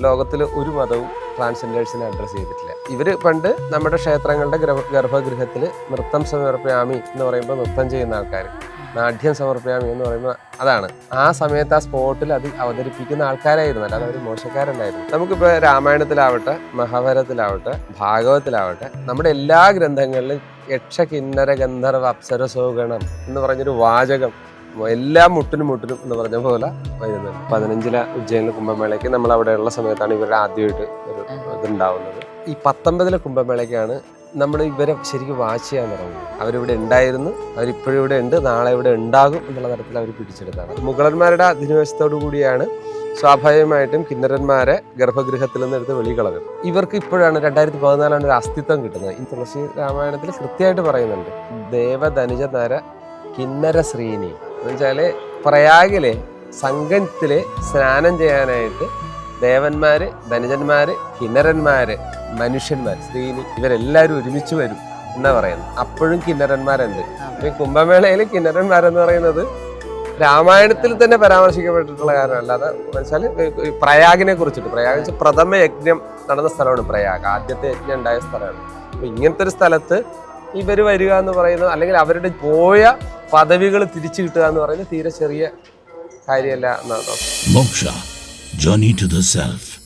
ലോകത്തിൽ ഒരു മതവും ട്രാൻസ്ജെൻഡേഴ്സിനെ അഡ്രസ്സ് ചെയ്തിട്ടില്ല. ഇവർ പണ്ട് നമ്മുടെ ക്ഷേത്രങ്ങളുടെ ഗർഭഗൃഹത്തിൽ നൃത്തം സമർപ്പയാമി എന്ന് പറയുമ്പോൾ നൃത്തം ചെയ്യുന്ന ആൾക്കാർ നാട്യം സമർപ്പയാമി എന്ന് പറയുമ്പോൾ അതാണ്. ആ സമയത്ത് ആ സ്പോട്ടിൽ അത് അവതരിപ്പിക്കുന്ന ആൾക്കാരായിരുന്നു. അല്ലാതെ അവർ മോശക്കാരല്ലായിരുന്നു. നമുക്കിപ്പോൾ രാമായണത്തിലാവട്ടെ മഹാഭാരതത്തിലാവട്ടെ ഭാഗവത്തിലാവട്ടെ നമ്മുടെ എല്ലാ ഗ്രന്ഥങ്ങളിലും യക്ഷ കിന്നര ഗന്ധർവ അപ്സരസോഗണം എന്ന് പറഞ്ഞൊരു വാചകം എല്ലാ മുട്ടിനും മുട്ടിനും എന്ന് പറഞ്ഞ പോലെ വരുന്നുണ്ട് പതിനഞ്ചില ഉജ്ജയിനിലെ കുംഭമേളയ്ക്ക് നമ്മൾ അവിടെയുള്ള സമയത്താണ് ഇവരുടെ ആദ്യമായിട്ട് ഒരു ഇതുണ്ടാവുന്നത്. ഈ പത്തൊമ്പതിലെ കുംഭമേളയ്ക്കാണ് നമ്മൾ ഇവരെ ശരിക്കും വാച്ച് ചെയ്യാൻ തുടങ്ങുന്നത്. അവരിവിടെ ഉണ്ടായിരുന്നു അവരിപ്പോഴും ഇവിടെ ഉണ്ട് നാളെ ഇവിടെ ഉണ്ടാകും എന്നുള്ള തരത്തിൽ അവർ പിടിച്ചെടുത്താണ്. മുഗളന്മാരുടെ അധിനിവേശത്തോടു കൂടിയാണ് സ്വാഭാവികമായിട്ടും കിന്നരന്മാരെ ഗർഭഗൃഹത്തിൽ നിന്ന് എടുത്ത് വെളികളഞ്ഞത് ഇവർക്ക് ഇപ്പോഴാണ് രണ്ടായിരത്തി പതിനാലാണ് ഒരു അസ്തിത്വം കിട്ടുന്നത്. ഈ തുളസി രാമായണത്തിൽ കൃത്യമായിട്ട് പറയുന്നുണ്ട് ദേവധനുജ നര കിന്നര ശ്രീനി. എന്ന് വെച്ചാൽ പ്രയാഗിലെ സംഘത്തിൽ സ്നാനം ചെയ്യാനായിട്ട് ദേവന്മാര് ധനുജന്മാര് കിന്നരന്മാര് മനുഷ്യന്മാർ സ്ത്രീനി ഇവരെല്ലാവരും ഒരുമിച്ച് വരും എന്നാ പറയുന്നത്. അപ്പോഴും കിന്നരന്മാരുണ്ട്. ഈ കുംഭമേളയിൽ കിന്നരന്മാരെന്ന് പറയുന്നത് രാമായണത്തിൽ തന്നെ പരാമർശിക്കപ്പെട്ടിട്ടുള്ള കാരണം അല്ലാതെ വെച്ചാൽ പ്രയാഗിനെ കുറിച്ചിട്ട്. പ്രയാഗ് പ്രഥമ യജ്ഞം നടന്ന സ്ഥലമാണ് പ്രയാഗ്. ആദ്യത്തെ യജ്ഞം ഉണ്ടായ സ്ഥലമാണ്. അപ്പൊ ഇങ്ങനത്തെ ഒരു സ്ഥലത്ത് ഇവർ വരിക എന്ന് പറയുന്നത് അല്ലെങ്കിൽ അവരുടെ പോയ പദവികൾ തിരിച്ചു കിട്ടുക എന്ന് പറയുന്നത് തീരെ ചെറിയ കാര്യമല്ല എന്നാണ് Journey ടു ദ Self.